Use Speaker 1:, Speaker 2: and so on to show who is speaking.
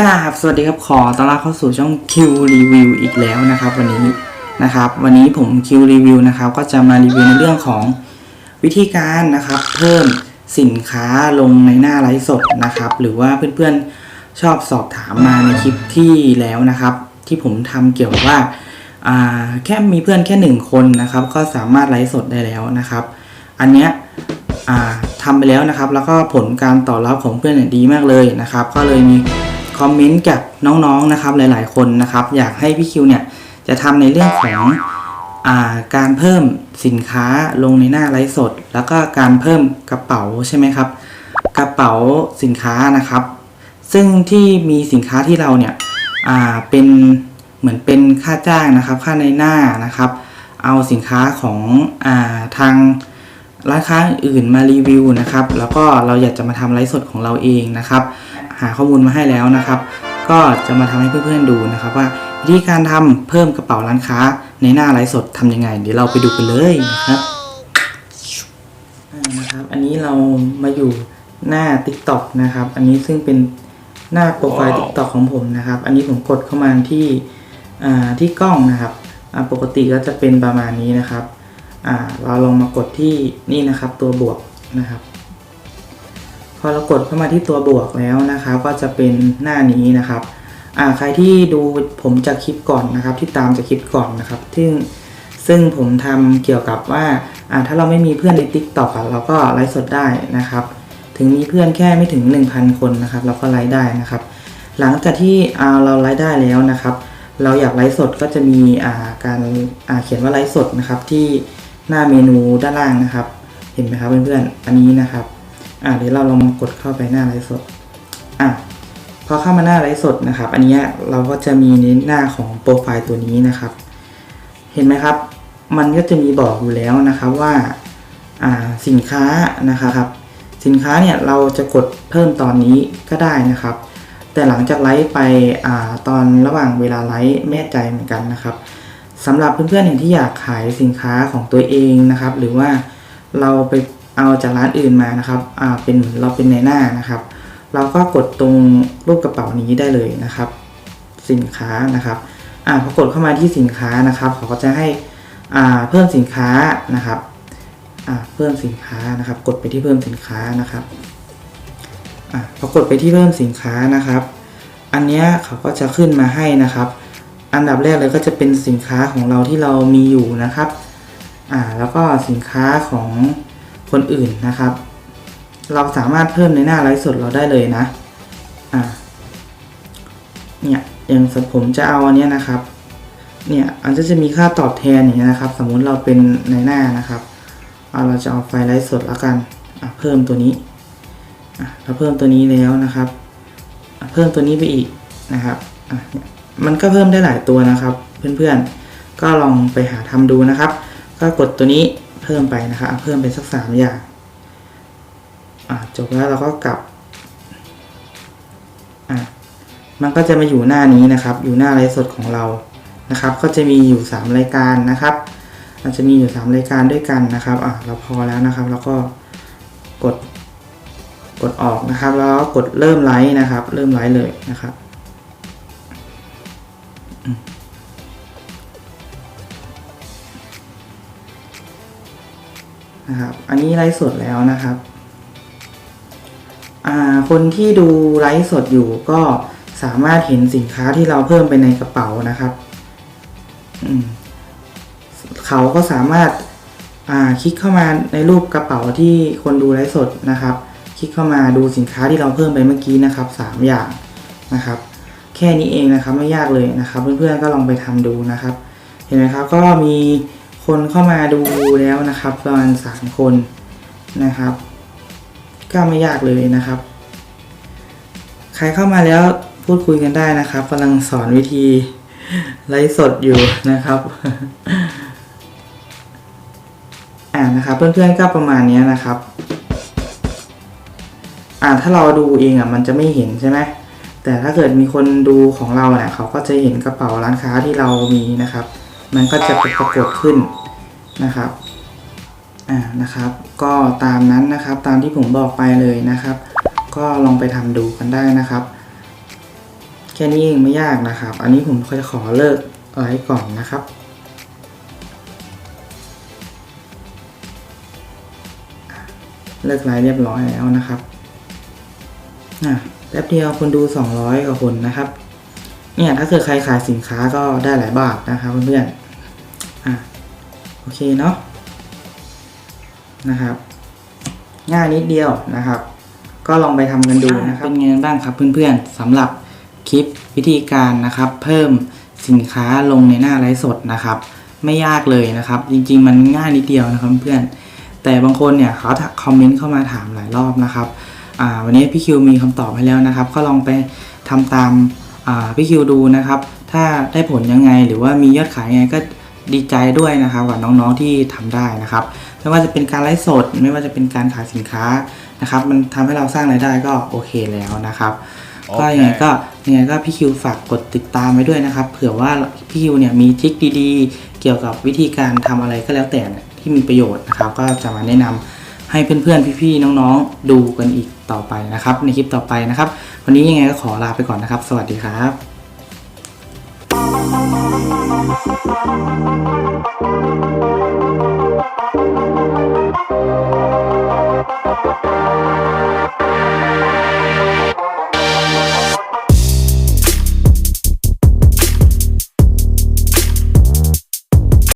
Speaker 1: กราบสวัสดีครับขอต้อนรับเข้าสู่ช่อง Q Review อีกแล้วนะครับ วันนี้นะครับ วันนี้ผม Q Review นะครับ ก็จะมารีวิวในเรื่องของวิธีการนะครับ เพิ่มสินค้าลงในหน้าไลฟ์สดนะครับ หรือว่าเพื่อนๆชอบสอบถามมาในคลิปที่แล้วนะครับ ที่ผมทำเกี่ยวกับว่าแค่มีเพื่อนแค่หนึ่งคนนะครับ ก็สามารถไลฟ์สดได้แล้วนะครับ อันเนี้ยทำไปแล้วนะครับ แล้วก็ผลการตอบรับของเพื่อนเนี่ยดีมากเลยนะครับ ก็เลยมี คอมเมนต์จากน้องๆนะครับหลาย ๆ คนนะครับ อยากให้พี่คิวเนี่ยจะทำในเรื่องของอาการเพิ่มสินค้าลงในหน้าไลฟ์สด แล้วก็การเพิ่มกระเป๋าใช่ไหมครับ กระเป๋าสินค้านะครับ ซึ่งที่มีสินค้าที่เราเนี่ยเป็นเหมือนเป็นค่าจ้างนะครับ ค่าในหน้านะครับ เอาสินค้าของอทาง ร้านค้าอื่นมารีวิวนะครับ แล้วก็เราอยากจะมาทำไลฟ์สดของเราเองนะครับ หาข้อมูลมาให้แล้วนะครับ ก็จะมาทำให้เพื่อนๆดูนะครับ ว่าวิธีการทำเพิ่มกระเป๋าร้านค้าในหน้าไลฟ์สดทำยังไง เดี๋ยวเราไปดูกันเลยนะครับอ่านะครับ อันนี้เรามาอยู่หน้า TikTok นะครับ อันนี้ซึ่งเป็นหน้าโปรไฟล์ TikTok ของผมนะครับ อันนี้ผมกดเข้ามาที่อ่าที่กล้องนะครับอ่าปกติก็จะเป็นประมาณนี้นะครับอ่า เราลองมากดที่นี่นะครับตัวบวกนะครับ พอเรากดเข้ามาที่ตัวบวกแล้วนะครับ ก็จะเป็นหน้านี้นะครับใครที่ดูผมจากคลิปก่อนนะครับ ที่ตามจากคลิปก่อนนะครับ ซึ่งซึ่งผมทำเกี่ยวกับว่าถ้าเราไม่มีเพื่อนใน t ิ k t o k อะเราก็ไลฟ์สดได้นะครับ ถึงมีเพื่อนแค่ไม่ถึง 1,000 คนนะครับ เราก็ไลฟ์ได้นะครับ หลังจากที่เราไลฟ์ได้แล้วนะครับ เราอยากไลฟ์สดก็จะมีการเขียนว่าไลฟ์สดนะครับที่ หน้าเมนูด้านล่างนะครับ เห็นไหมครับเพื่อนๆ อันนี้นะครับ อ่าเดี๋ยวเราลองกดเข้าไปหน้าไลฟ์สด อะพอเข้ามาหน้าไลฟ์สดนะครับ อันนี้เราก็จะมีในหน้าของโปรไฟล์ตัวนี้นะครับ เห็นไหมครับ มันก็จะมีบอกอยู่แล้วนะครับว่าอ่าสินค้านะครับ สินค้าเนี่ยเราจะกดเพิ่มตอนนี้ก็ได้นะครับ แต่หลังจากไลฟ์ไปอาตอนระหว่างเวลาไลฟ์ไม่แน่ใจเหมือนกันนะครับ สำหรับเพื่อนๆเนี่ยที่อยากขายสินค้าของตัวเองนะครับ หรือว่าเราไปเอาจากร้านอื่นมานะครับอ่าเป็นเราเป็นในหน้านะครับ เราก็กดตรงรูปกระเป๋านี้ได้เลยนะครับ สินค้านะครับอ่าพอกดเข้ามาที่สินค้านะครับเขาก็จะให้อ่าเพิ่มสินค้านะครับอ่าเพิ่มสินค้านะครับ กดไปที่เพิ่มสินค้านะครับอะพอกดไปที่เพิ่มสินค้านะครับ อันเนี้ยเขาก็จะขึ้นมาให้นะครับ อันดับแรกเลยก็จะเป็นสินค้าของเราที่เรามีอยู่นะครับอ่าแล้วก็สินค้าของคนอื่นนะครับ เราสามารถเพิ่มในหน้าไลฟ์สดเราได้เลยนะอ่าเนี่ยอย่างสผมจะเอาอันเนี้ยนะครับ เนี่ยอันจะจะมีค่าตอบแทนอย่างเงี้ยนะครับ สมมุติเราเป็นในหน้านะครับเอาเราจะเอาไฟไลฟ์สดแล้วกันอะเพิ่มตัวนี้อะเราเพิ่มตัวนี้แล้วนะครับ เพิ่มตัวนี้ไปอีกนะครับอะเนี่ย มันก็เพิ่มได้หลายตัวนะครับ เพื่อนๆ ก็ลองไปหาทำดูนะครับ ก็กดตัวนี้เพิ่มไปนะครับเพิ่มไปสักสามอย่างจบแล้วเราก็กลับมันก็จะมาอยู่หน้านี้นะครับ อยู่หน้าไลฟ์สดของเรานะครับ ก็จะมีอยู่ 3 รายการนะครับอาจจะมีอยู่ 3 รายการด้วยกันนะครับอะเราพอแล้วนะครับ แล้วก็กดกดออกนะครับ แล้วก็กดเริ่มไลฟ์นะครับ เริ่มไลฟ์เลยนะครับ นะครับ อันนี้ไลฟ์สดแล้วนะครับคนที่ดูไลฟ์สดอยู่ก็สามารถเห็นสินค้าที่เราเพิ่มไปในกระเป๋านะครับเขาก็สามารถาคลิกเข้ามาในรูปกระเป๋าที่คนดูไลฟ์สดนะครับ คลิกเข้ามาดูสินค้าที่เราเพิ่มไปเมื่อกี้นะครับสามอย่างนะครับ แค่นี้เองนะครับไม่ยากเลยนะครับ เพื่อนๆก็ลองไปทำดูนะครับ เห็นไหมครับก็มี คนเข้ามาดูแล้วนะครับ ประมาณสามคนนะครับ ก็ไม่ยากเลยนะครับ ใครเข้ามาแล้วพูดคุยกันได้นะครับกำลังสอนวิธีไลฟ์สดอยู่นะครับอ่านะครับ เพื่อนๆก็ประมาณนี้นะครับ อ่าถ้าเราดูเองอะมันจะไม่เห็นใช่ไหมแต่ถ้าเกิดมีคนดูของเราเนี่ยเขาก็จะเห็นกระเป๋าร้านค้าที่เรามีนะครับ มันก็จะปรากฏขึ้นนะครับอ่านะครับ ก็ตามนั้นนะครับตามที่ผมบอกไปเลยนะครับ ก็ลองไปทำดูกันได้นะครับ แค่นี้เองไม่ยากนะครับ อันนี้ผมจะขอเลิกไลฟ์ก่อนนะครับเลิกไลฟ์เรียบร้อยแล้วนะครับอะแป๊บเดียวคนดู 200กว่าคนนะครับ เนี่ยถ้าเกิดใครขายสินค้าก็ได้หลายบาทนะครับเพื่อนๆอะโอเคเนาะนะครับ ง่ายนิดเดียวนะครับ ก็ลองไปทำกันดูนะครับเป็นไงบ้างครับเพื่อนๆสำหรับคลิปวิธีการนะครับ เพิ่มสินค้าลงในหน้าไลฟ์สดนะครับ ไม่ยากเลยนะครับ จริง ๆ มันง่ายนิดเดียวนะครับเพื่อนแต่บางคนเนี่ยเขาคอมเมนต์เข้ามาถามหลายรอบนะครับวันนี้พี่คิวมีคำตอบให้แล้วนะครับ ก็ลองไปทำตาม พี่คิวดูนะครับ ถ้าได้ผลยังไงหรือว่ามียอดขายยังไงก็ดีใจด้วยนะครับกับน้องๆที่ทำได้นะครับ ไม่ว่าจะเป็นการไลฟ์สด ไม่ว่าจะเป็นการขายสินค้านะครับ มันทำให้เราสร้างรายได้ก็โอเคแล้วนะครับ
Speaker 2: โอเค
Speaker 1: ก็ยังไงก็ยังไงก็พี่คิวฝากกดติดตามไว้ด้วยนะครับ เผื่อว่าพี่คิวเนี่ยมีทริคดีๆ เกี่ยวกับวิธีการทำอะไรก็แล้วแต่เนี่ยที่มีประโยชน์นะครับ ก็จะมาแนะนำ ให้เพื่อนๆ พี่ๆ น้องๆ ดูกันอีกต่อไปนะครับ ในคลิปต่อไปนะครับ วันนี้ยังไงก็ขอลาไปก่อนนะครับ สวัสดีครับ
Speaker 3: Thank